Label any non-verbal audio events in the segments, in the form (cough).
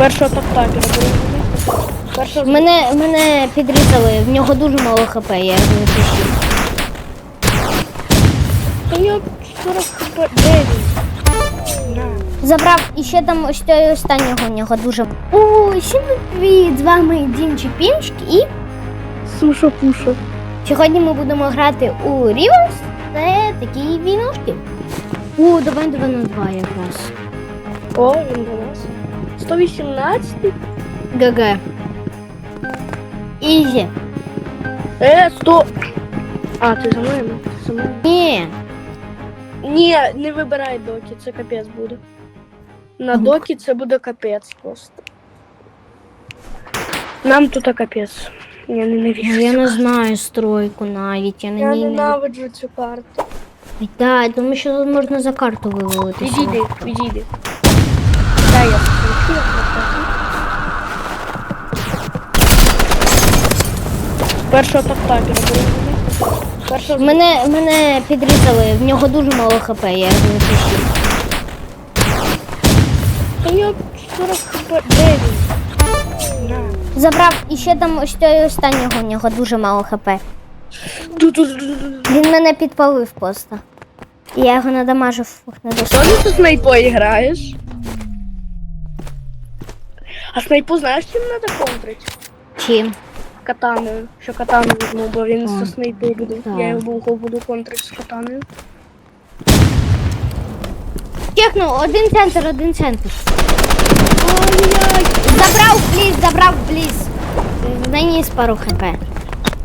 Першого перевели. Першого Мене, мене підрізали, в нього дуже мало хп, я його не пущу. Та нього 40 хп. Забрав і ще там ось той останнього у нього дуже. О, всім привіт! З вами Дімчик Пінчик і Суша пуша. сьогодні ми будемо грати у Rivers. Це такі війнушки. О, давай 2 на 2 якраз. О, він до нас. 118. ГГ. Ізі. Е, 100. А, ти за мною? Ти за мною? Ні. Ні, не вибирай доки, це капець буде. На Ага. докі це буде капець просто. Нам тут капець. Я ненавижу. Я цю не карту. знаю стройку навіть, я на Я ній не. ненавиджу цю карту. Так, тому що тут можна за карту вивалити. Відійди, відійди. Дай я покручу, я Першого топ-тапера. Першого Мене, мене підрізали, в нього дуже мало хп, я не пущу. Та нього 40 хп. Де він? На. Забрав і ще там ось той останнього у нього дуже мало хп. Він мене підпалив просто. І я його надамажив на досі. Тоже снайпою граєш? А снайпу знаєш, чим треба контрить? Чим? Катаною. Що катану візьму, бо він снайпи буде. так. Я його буду контрити з катаною. Чекну, один центр, один центр. Ай-яй! Забрав бліз, забрав бліз. Наніс пару хп.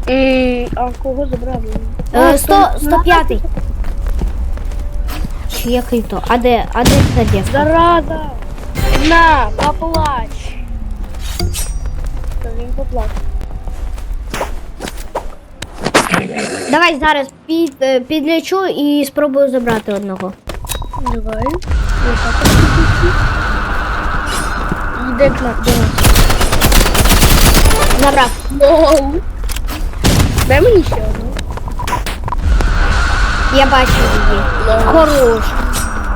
М, А кого забрали? Е, 100, 105. Чи який то? А де, а де ця дівка? Зараза! На, поплач! Та він поплач. Давай зараз під, е, підлічу і спробую забрати одного. Давай. Йде к нам. Забрав. Лол. Дай мені ще одну. Я бачу її. Хорош.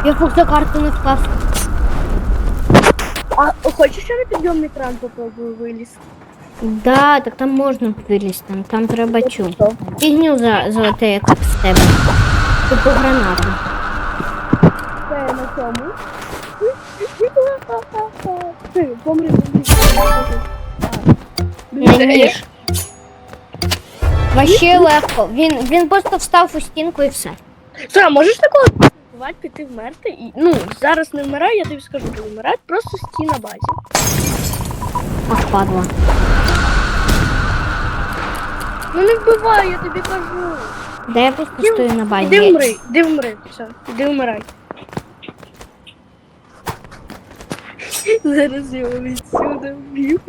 Я фух за карту не впав. А хочеш я на підйомний кран попробую вилізти? Да, так там можна вилізти, там, там треба чу. Що? Фігню за золоте, як з тебе. Типу гранату. Це на цьому. Ти, помри, помри. Ніж. Вообще легко. Він, він просто встав у стінку і все. Слухай, можеш такого бувати, піти вмерти і. Ну, зараз не вмирай, я тобі скажу, коли вмирати, просто стій на базі. Ах, падла. Ну не вбивай, я тобі кажу. Да я просто стою на базі. Іди вмри, іди вмри, все, іди вмирай. Зараз я його відсюди вб'ю.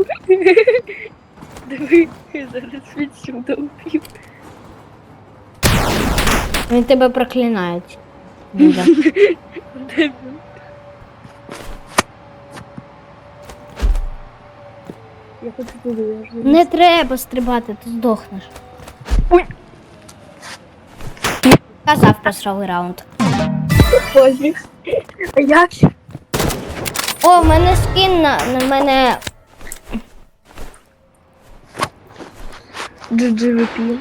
Диви, зараз відсюди вб'ю. Він тебе проклинають. Люда. (laughs) Де Я хочу туди, я ж Не треба стрибати, ти здохнеш. Ой. Казав просрали раунд. А як ще? О, в мене скін на, на мене. GGVP.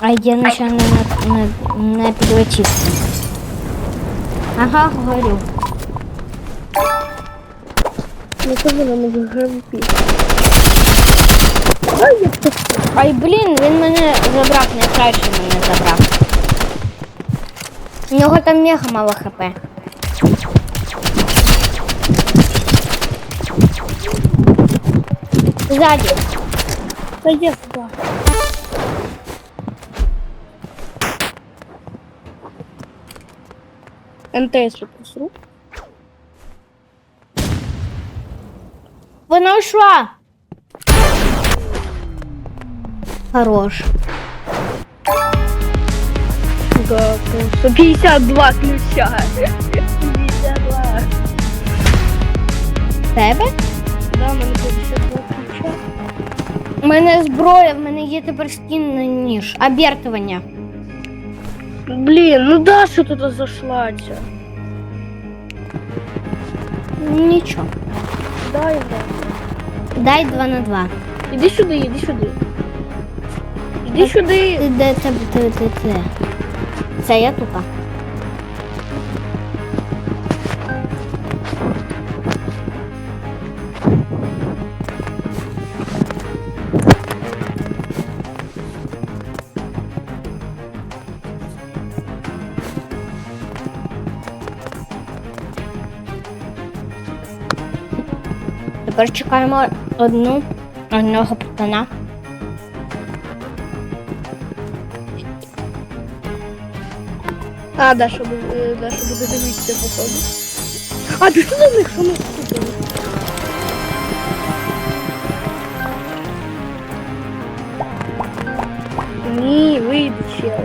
А я нічого не, не, не підлетів. Ага, говорю. Ну воно не GGVP. Ай, я тут. Ай, блін, він мене забрав, найкраще мене забрав. У нього там мега мало хп. Ззаді. Та є сюди. МТС Вона ушла. Хорош. Да, просто 52 ключа. 52. Тебе? Да, в мене 52 ключа. У мене зброя, в мене є тепер скін на ніж. Обертування. Блін, ну да, що тут зайшла ця? Нічого. дай грати. Дай 2 на 2. Іди сюди, іди сюди. Іди сюди. Де це ти, ти, ти. Це я тут. Тепер чекаємо одну одного пацана. А, Даша, буде- е, Даша буде дивитися, походу. А, ти що за них? Ми купили? Ні, вийди чел.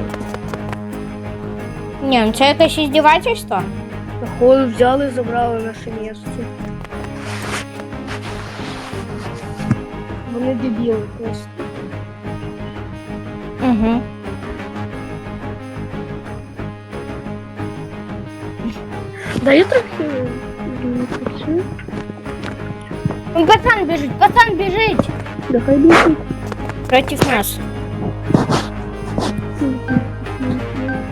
Ні, ну це якесь іздівательство. Походу взяли, забрали наше місце. Вони дебіли просто. Угу. Да я трохи не хочу. Ну, Пацан біжить, пацан біжить! Да хай біжить. Проти нас.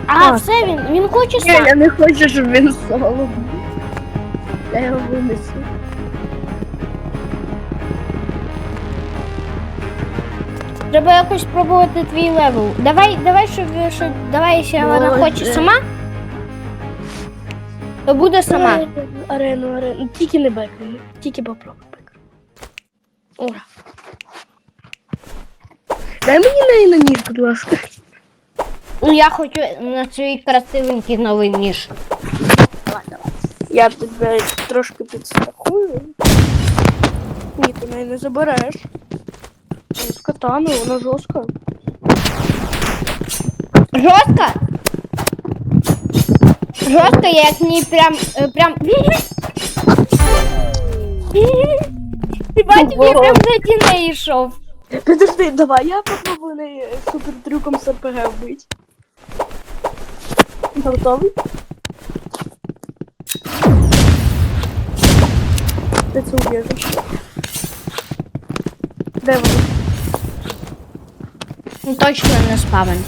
А, А. все, він, він хоче Ні, сам. я не хочу, щоб він соло. був. Я його винесу. Треба якось спробувати твій левел. Давай, давай, щоб, щоб давай, якщо вона Боже. хоче сама, то буде сама. Арену, арену. Тільки не бекаємо. Тільки попробуй бекаємо. Ура. Дай мені неї на ніж, будь ласка. Ну я хочу на свій красивенький новий ніж. Я тебе трошки підстрахую. Ні, ти мене не забереш. З катану, вона жорстка. Жорстко? Жорстко, я як мені прям, е, прям... Ти бачив, я прям за неї йшов. Подожди, давай я попробую неї супер трюком з РПГ вбити. Готовий? Де це убіжиш? Де вона? Ну точно не спавен.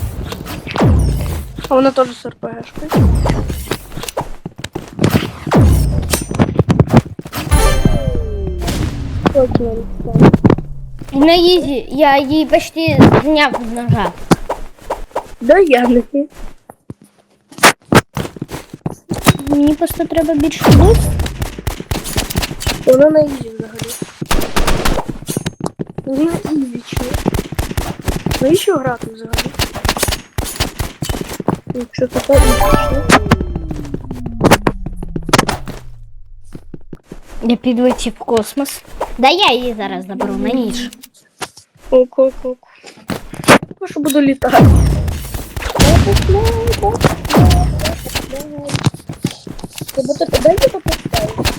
А вона теж з РПГшкою. Точно не стала. На ізі, я її почти зняв з ножа. Да я ті. Мені просто треба більше буст. Вона на ізі взагалі. Ну, На ізі чи? Навіщо грати взагалі? Якщо ізі, чи? Я підлетів в космос. Да я її зараз заберу на ніж. Ок, ок, ок. Я що буду літати. Тебе так дай я поставити.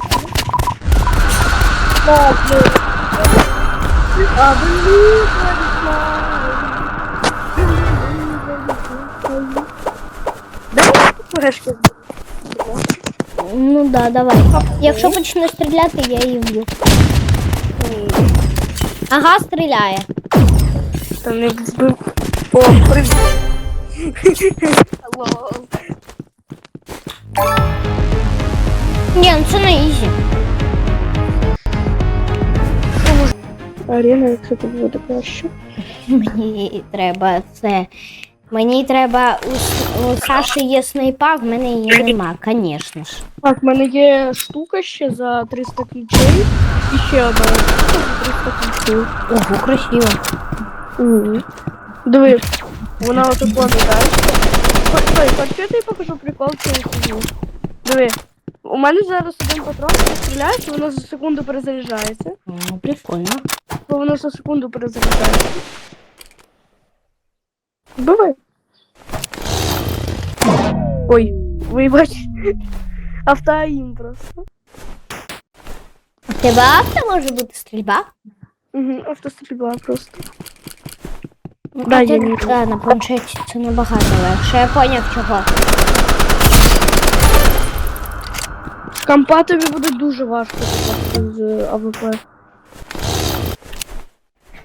Так, ну. А, блін, Дай. Ну да, давай. Якщо почне стріляти, я її вб'ю. Ага, стріляє. Та не збив. О, привіт. Ні, ну це на ізі. Арена, якщо тут буде краще. Мені треба це. Мені треба у, у Саші є снайпа, в мене її нема, звісно ж. Так, в мене є штука ще за 300 ключей. І ще одна штука за 300 ключей. Ого, красиво. Угу. Диви, вона отак пам'ятаєш. Стой, хоч я тобі покажу прикол цієї фігні. Диви, у мене зараз один патрон, ти стріляєш, і воно за секунду перезаряджається. Ну, прикольно. Бо воно за секунду перезаряджається. Вбивай. Ой, вибач. Автоаїм просто. Тебе авто може бути стрільба? Угу, автострільба просто. Ну, Да, я не- да, на планшеті це набагато легше. Я поняв чого. Кампа тобі буде дуже важко попасти з АВП.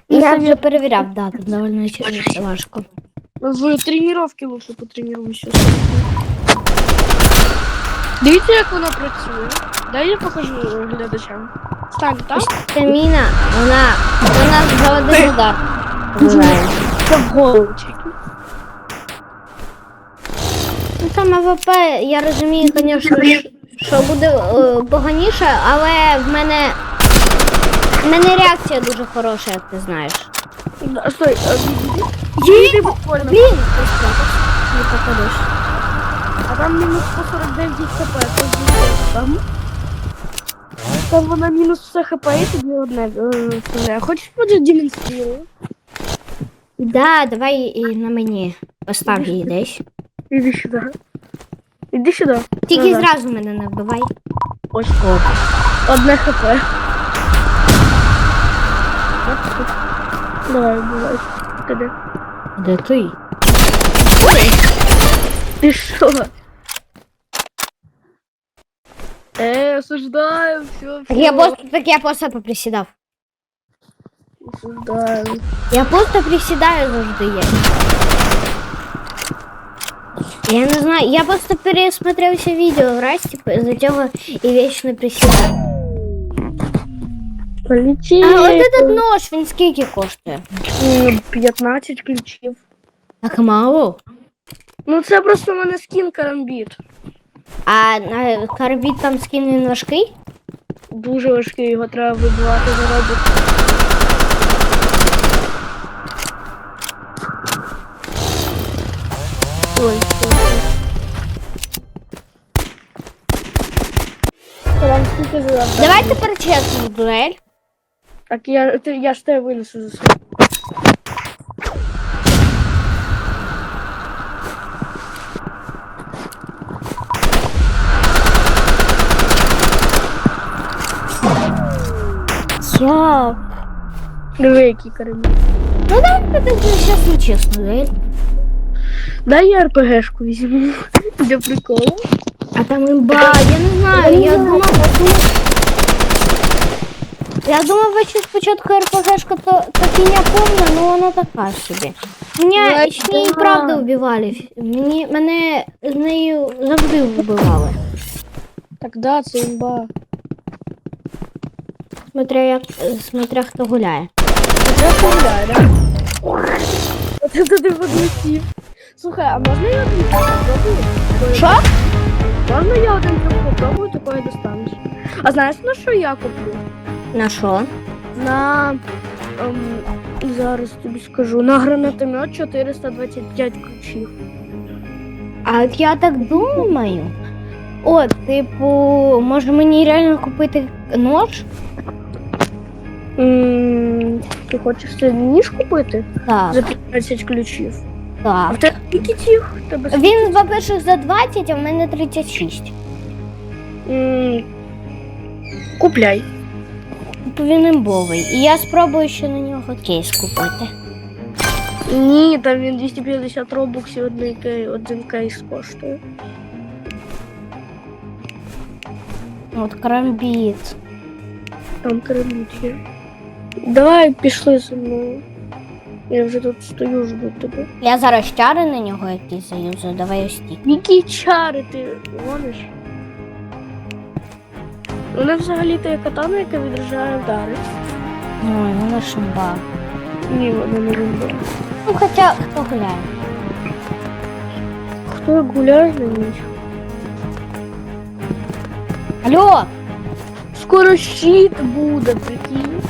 Я вже перевіряв, да, тут доволі важко. В тренування лучше потренуйся. Дивіться, як вона працює. Дай я покажу глядачам. Стань, так? Ось ця міна, вона, вона удар. Це в голову. Ну там АВП, я розумію, звісно, що- що буде е, поганіше, але в мене. В мене реакція дуже хороша, як ти знаєш. Да, Стой, а. Їди буквально. Блін, не попадеш. А там мінус 149 хп, це звідси там. Там вона мінус все хп і тобі одне вставляє. Хочеш продемонструю? Да, давай і на мені. Постав її десь. Іди сюди. Іди сюди. Тільки Назад. зразу мене не вбивай. Ось. Одне хп. От тут. Давай, бувай. Тебе. Де ти? Ти що? Е, осуждаю, все, все. Так я просто, так я просто поприсідав. Осуждаю. Я просто присідаю завжди є. Я не знаю, я просто пересмотревся відео в Расті за цього і вічно присідаю. Полетели. А от этот нож, він скільки коштує? 15 ключів. Так мало. Ну це просто в мене скін карамбіт. А на карбіт там скін він важкий? Дуже важкий, його треба вибивати за робот. Ой, ой. Там скільки завдань? Давай тепер чесно дуель. Так я, ти, я ж тебе винесу за собою. Я. Диви, який. Ну давай так зараз не чесно дуель. Дай я РПГшку візьму. (laughs) Для приколу. А там имба, я не знаю, я думав, я думав, що спочатку РПГшка то, то фігня повна, ну вона така собі. Мене Ну, з неї да. правда вбивали. Мені, мене з нею завжди вбивали. Так, да, це імба. Смотря, як, смотря хто гуляє. Я погуляю, да? Оце туди подлетів. Слухай, а можна я один трюк попробую? Що? Можна я один трюк попробую, такої достанеш? А знаєш, на що я куплю? На що? На. Ем, зараз тобі скажу. На гранатомет 425 ключів. А от я так думаю. От, типу, може мені реально купити нож? М, Ти хочеш це ніж купити? Так, За 15 ключів. А так. в тебе скільки цих? В Тебе скільки? Він, по-перше, за 20, а в мене 36. М, Купляй. Він імбовий. І я спробую ще на нього кейс купити. Ні, там він 250 робоксів один, один кейс коштує. От крамбіт. Там кераміт є. Давай пішли зі мною. Я вже тут стою, жду тебе. Я зараз чари на нього якісь заюзаю, давай ось ті. Які чари ти гониш? Вона взагалі то є катана, яка відражає удари. Ой, вона шимба. Ні, вона не робить. Ну хоча хто гуляє. Хто гуляє на ніч? Алло! Скоро щит буде, прикинь.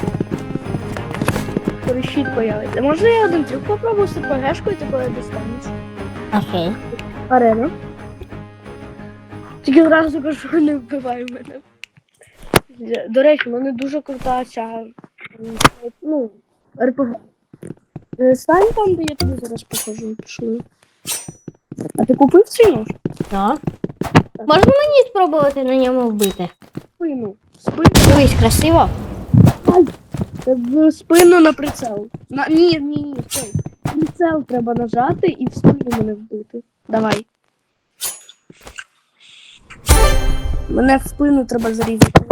Скоро щит появиться. Можна я один трюк попробую з ПГшкою такою достанеться? Окей. Арена. Тільки одразу кажу, що не вбивай мене. До речі, в мене дуже крута ця. Ну, РПГ. Е, Стань там, де я тобі зараз покажу, пішли. А ти купив цей нож? Так. Можна мені спробувати на ньому вбити? Спину. Спину. Дивись, красиво. Е, В спину на прицел. На... Ні, ні, ні, стой. Прицел треба нажати і в спину мене вбити. Давай. Мене в спину треба зарізати.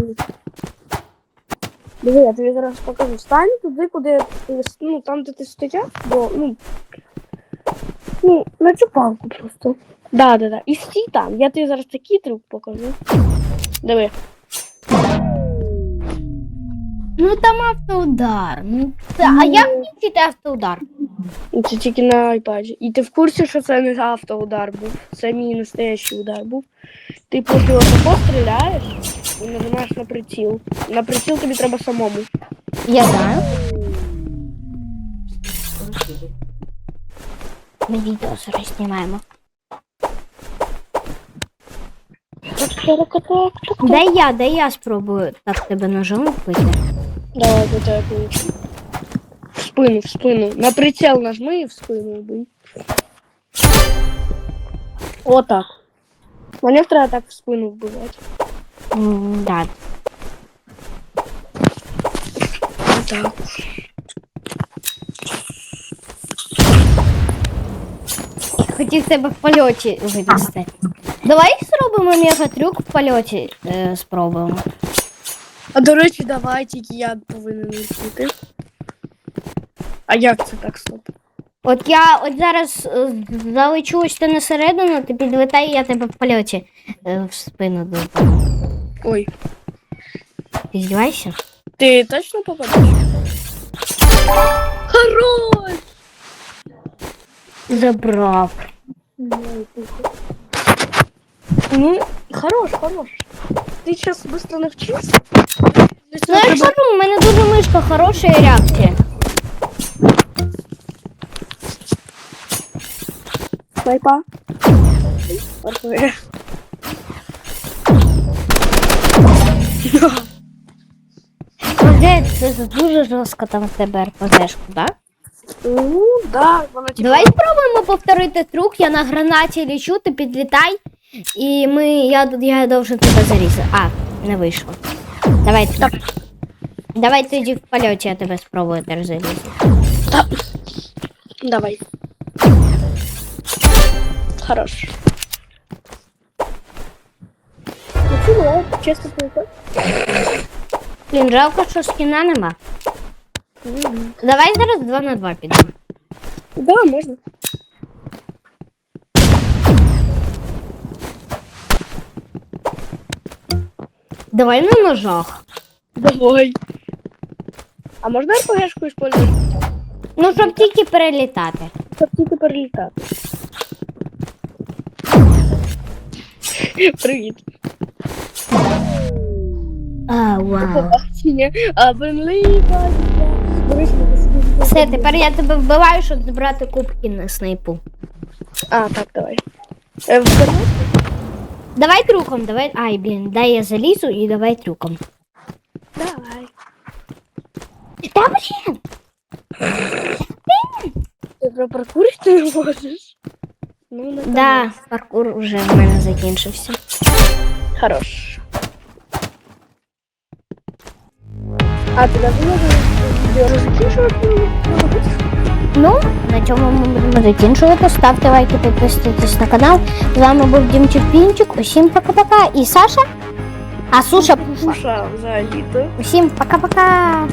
Диви, я тобі зараз покажу. Стань туди, куди ну, там, де ти стояв, бо, ну, ну, на цю палку просто. Да, да, да. І стій там. Я тобі зараз такий трюк покажу. Диви. Ну там автоудар. Ну, це, а як включити автоудар? Це тільки на айпаді. І ти в курсі, що це не автоудар був. Це мій настоящий удар був. Ти поки отако стріляєш і нажимаєш на приціл. На приціл тобі треба самому. Я знаю. Ми відео зараз знімаємо. Дай я, дай я спробую так тебе ножом вбити. Давай, до тебе получу. В спину, в спину. На прицел нажми і в спину вбий. Отак. Мені треба так в спину вбивати. М, Да. Отак. Хотів тебе в польоті вивести. Давай зробимо мегатрюк в польоті е, спробуємо. А до речі, давай, тільки я повинен летіти. А як це так стоп? От я от зараз е, залечу ось ти на середину, ти підлетай, і я тебе в польоті е, в спину додам. Ой, Ти здівайся? ти точно попадеш? Хорош! Забрав. Ну, хорош, хорош. Ти зараз швидко навчився? Ну я ж кажу, у мене дуже мишка хороша і реакція. Паркує. Оце це дуже жорстко там в тебе РПГшку, так? Ну, да, вона типа... Давай спробуємо повторити трюк, я на гранаті лічу, ти підлітай, і ми, я, я должен тебе зарізати. А, не вийшло. Давай, так. Давай тоді в польоті я тебе спробую теж залізти. Давай. Хорош. Ну, чего? Честно говоря. Блін, жалко, що скіна нема. Давай зараз 2 на 2 підемо. Да, можно. Давай на ножах. Давай. А можно РПГшку использовать? Ну, щоб тільки перелітати. Щоб тільки перелітати. Привіт. А, вау. Побачення. Все, тепер я тебе вбиваю, щоб забрати кубки на снайпу. А, так, давай. Е? Давай трюком, давай. Ай, блін, дай я залізу і давай трюком. Давай. Та блін! Ти про паркурити не можеш? Ну. Да, паркур вже в мене закінчився. Хорош. А ти давно відео закінчувати? Ну, на цьому ми будемо закінчувати. Ставте лайки, підписуйтесь на канал. З вами був Дімчик Пінчик. Усім пока-пока. І Саша. А Суша. Суша взагалі-то. Усім пока-пока.